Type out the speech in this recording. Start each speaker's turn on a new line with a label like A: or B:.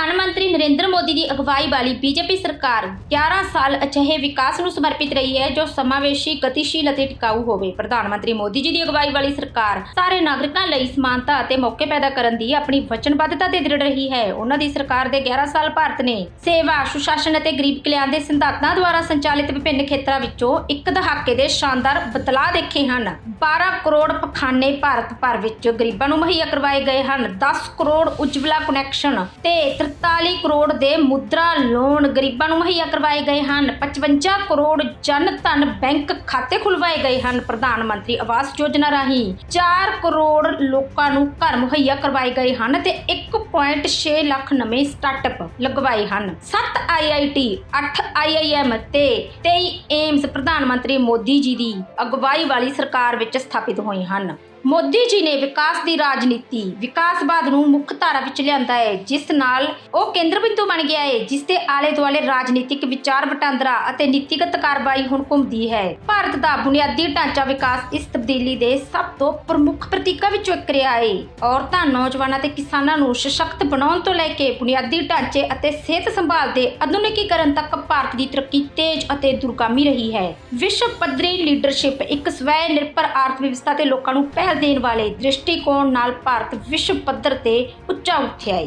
A: ਪ੍ਰਧਾਨ ਮੰਤਰੀ ਨਰਿੰਦਰ ਮੋਦੀ ਦੀ ਅਗਵਾਈ ਵਾਲੀ ਬੀਜੇਪੀ ਸਰਕਾਰ 11 ਸਾਲ ਅਜਿਹੇ ਵਿਕਾਸ ਨੂੰ ਸਮਰਪਿਤ ਰਹੀ ਹੈ ਜੋ ਸਮਾਵੇਸ਼ੀ, ਗਤੀਸ਼ੀਲ ਅਤੇ ਟਿਕਾਊ ਹੋਵੇ। ਪ੍ਰਧਾਨ ਮੰਤਰੀ ਮੋਦੀ ਜੀ ਦੀ ਅਗਵਾਈ ਵਾਲੀ ਸਰਕਾਰ ਸਾਰੇ ਨਾਗਰਿਕਾਂ ਲਈ ਸਮਾਨਤਾ ਅਤੇ ਮੌਕੇ ਪੈਦਾ ਕਰਨ ਦੀ ਆਪਣੀ ਵਚਨਬੱਧਤਾ ਤੇ ਦ੍ਰਿੜ ਰਹੀ ਹੈ। ਉਹਨਾਂ ਦੀ ਸਰਕਾਰ ਦੇ 11 ਸਾਲ ਭਾਰਤ ਨੇ ਸੇਵਾ, ਸੁਸ਼ਾਸਨ ਅਤੇ ਗਰੀਬ ਕਲਿਆਣ ਦੇ ਸਿਧਾਂਤਾਂ ਦੁਆਰਾ ਸੰਚਾਲਿਤ ਵਿਭਿੰਨ ਖੇਤਰਾਂ ਵਿੱਚੋਂ ਇੱਕ ਦਹਾਕੇ ਦੇ ਸ਼ਾਨਦਾਰ ਬਦਲਾਅ ਦੇਖੇ ਹਨ। 12 ਕਰੋੜ ਪਖਾਨੇ ਭਾਰਤ ਭਰ ਵਿੱਚ ਗਰੀਬਾਂ ਨੂੰ ਮੁਹੱਈਆ ਕਰਵਾਏ ਗਏ ਹਨ। 10 ਕਰੋੜ ਉਜਵਲਾ ਕਨੈਕਸ਼ਨ ਤੇ 43 ਕਰੋੜ ਦੇ ਮੁਦਰਾ ਲੋਨ ਗਰੀਬਾਂ ਨੂੰ ਮੁਹੱਈਆ ਕਰਵਾਏ ਗਏ ਹਨ। 55 ਕਰੋੜ ਜਨ ਧਨ ਬੈਂਕ ਖਾਤੇ ਖੁਲਵਾਏ ਗਏ ਹਨ ਪ੍ਰਧਾਨ ਮੰਤਰੀ ਆਵਾਸ ਯੋਜਨਾ ਰਾਹੀਂ। 4 ਕਰੋੜ ਲੋਕਾਂ ਨੂੰ ਘਰ ਮੁਹੱਈਆ ਕਰਵਾਏ ਗਏ ਹਨ ਤੇ 1.6 ਲੱਖ ਨਵੇਂ ਸਟਾਰਟਅਪ ਲਗਵਾਏ ਹਨ। 7 ਆਈਆਈਟੀ 8 ਆਈਆਈਐਮ ਤੇ 23 ਏਮਸ ਪ੍ਰਧਾਨ ਮੰਤਰੀ ਮੋਦੀ ਜੀ ਦੀ ਅਗਵਾਈ ਵਾਲੀ ਸਰਕਾਰ ਵਿੱਚ ਸਥਾਪਿਤ ਹੋਏ ਹਨ। ਮੋਦੀ ਜੀ ਨੇ ਵਿਕਾਸ ਦੀ ਰਾਜਨੀਤੀ ਵਿਕਾਸਵਾਦ ਨੂੰ ਮੁੱਖ ਧਾਰਾ ਵਿੱਚ ਲਿਆਂਦਾ ਹੈ, ਜਿਸ ਨਾਲ ਉਹ ਕੇਂਦਰ ਬਿੰਦੂ ਬਣ ਗਿਆ ਹੈ, ਜਿਸ ਦੇ ਆਲੇ ਦੁਆਲੇ ਰਾਜਨੀਤਿਕ ਵਿਚਾਰ ਵਟਾਂਦਰਾ ਅਤੇ ਨੀਤੀਗਤ ਕਾਰਵਾਈ ਹੁਣ ਘੁੰਮਦੀ ਹੈ। ਭਾਰਤ ਦਾ ਬੁਨਿਆਦੀ ਢਾਂਚਾ ਵਿਕਾਸ ਇਸ ਤਬਦੀਲੀ ਦੇ ਸਭ ਤੋਂ ਪ੍ਰਮੁੱਖ ਪ੍ਰਤੀਕਾਂ ਵਿੱਚੋਂ ਇੱਕ ਰਿਹਾ ਹੈ। ਔਰਤਾਂ, ਨੌਜਵਾਨਾਂ ਤੇ ਕਿਸਾਨਾਂ ਨੂੰ ਸਸ਼ਕਤ ਬਣਾਉਣ ਤੋਂ ਲੈ ਕੇ ਬੁਨਿਆਦੀ ਢਾਂਚੇ ਅਤੇ ਸਿਹਤ ਸੰਭਾਲ ਦੇ ਆਧੁਨਿਕੀਕਰਨ ਤੱਕ ਭਾਰਤ ਦੀ ਤਰੱਕੀ ਤੇਜ਼ ਅਤੇ ਦੁਰਗਾਮੀ ਰਹੀ ਹੈ। ਵਿਸ਼ਵ ਪੱਧਰੀ ਲੀਡਰਸ਼ਿਪ ਇੱਕ ਸਵੈ ਨਿਰਭਰ ਆਰਥ ਵਿਵਸਥਾ ਤੇ ਲੋਕਾਂ ਨੂੰ ਪਹਿਲ ਦੇਣ ਵਾਲੇ ਦ੍ਰਿਸ਼ਟੀਕੋਣ ਨਾਲ ਭਾਰਤ ਵਿਸ਼ਵ ਪੱਧਰ ਤੇ ਉੱਚਾ ਉੱਠਿਆ ਹੈ